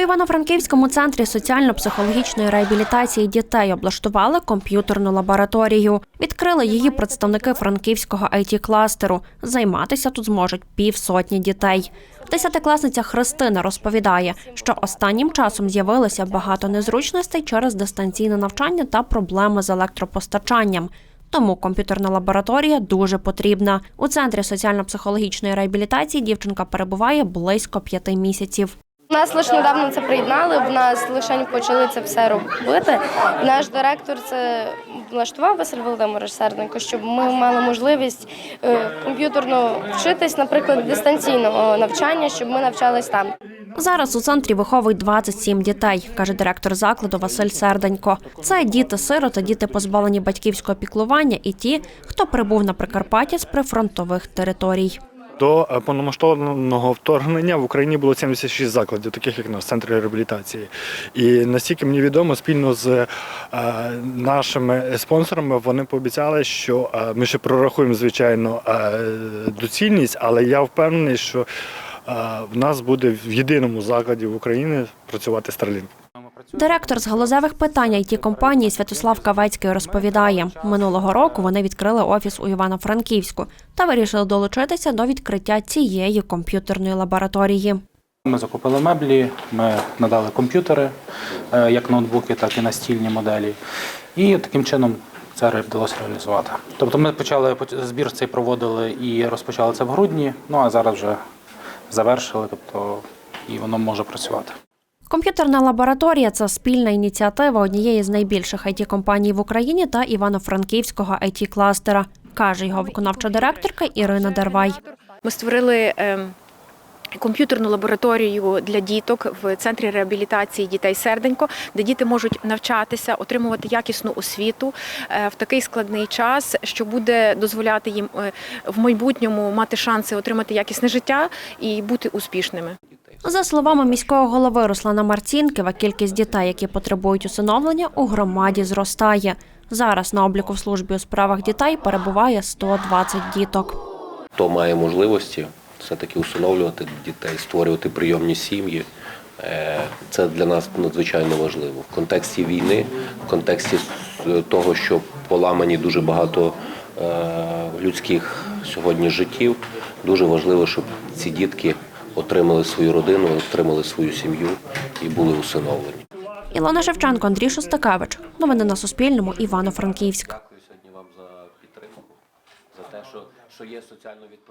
У Івано-Франківському центрі соціально-психологічної реабілітації дітей облаштували комп'ютерну лабораторію. Відкрили її представники франківського it кластеру Займатися тут зможуть півсотні дітей. Десятикласниця Христина розповідає, що останнім часом з'явилося багато незручностей через дистанційне навчання та проблеми з електропостачанням. Тому комп'ютерна лабораторія дуже потрібна. У центрі соціально-психологічної реабілітації дівчинка перебуває близько п'яти місяців. Нас лише недавно це приєднали, в нас лише почали це все робити. Наш директор це влаштував Василь Володимирович Серденко, щоб ми мали можливість е, комп'ютерно вчитись, наприклад, дистанційного навчання, щоб ми навчались там. Зараз у центрі виховують 27 дітей, каже директор закладу Василь Серденько. Це діти-сироти, діти позбавлені батьківського піклування і ті, хто прибув на Прикарпаття з прифронтових територій. До е, повномасштабного вторгнення в Україні було 76 закладів, таких як наш центр реабілітації. І настільки мені відомо, спільно з е, нашими спонсорами вони пообіцяли, що е, ми ще прорахуємо звичайно доцільність, але я впевнений, що в нас буде в єдиному закладі в Україні працювати Starlink. Директор з галузевих питань it компанії Святослав Кавецький розповідає, минулого року вони відкрили офіс у Івано-Франківську та вирішили долучитися до відкриття цієї комп'ютерної лабораторії. Ми закупили меблі, ми надали комп'ютери, е, як ноутбуки, так і настільні моделі. І таким чином це вдалося реалізувати. Тобто ми почали збір цей проводили і розпочали це в грудні, ну а зараз вже завершили, тобто і воно може працювати. Комп'ютерна лабораторія це спільна ініціатива однієї з найбільших it компаній в Україні та Івано-Франківського it кластера, каже його виконавча директорка Ірина Дервай. Ми створили ем, комп'ютерну лабораторію для діток в центрі реабілітації дітей Серденько, де діти можуть навчатися, отримувати якісну освіту е, в такий складний час, що буде дозволяти їм е, в майбутньому мати шанси отримати якісне життя і бути успішними. За словами міського голови Руслана Марцінківа, кількість дітей, які потребують усиновлення, у громаді зростає. Зараз на обліку в службі у справах дітей перебуває 120 діток. хто має можливості все-таки усиновлювати дітей, створювати прийомні сім'ї. Е, Це для нас надзвичайно важливо. В контексті війни, в контексті е, того, що поламані дуже багато е, людських сьогодні життів, дуже важливо, щоб ці дітки отримали свою родину, отримали свою сім'ю і були усиновлені. Ілона Шевченко, Андрій Шостакевич. Новини на Суспільному. Івано-Франківськ. Дякую сьогодні вам за підтримку, за те, що, є соціально відповідальність.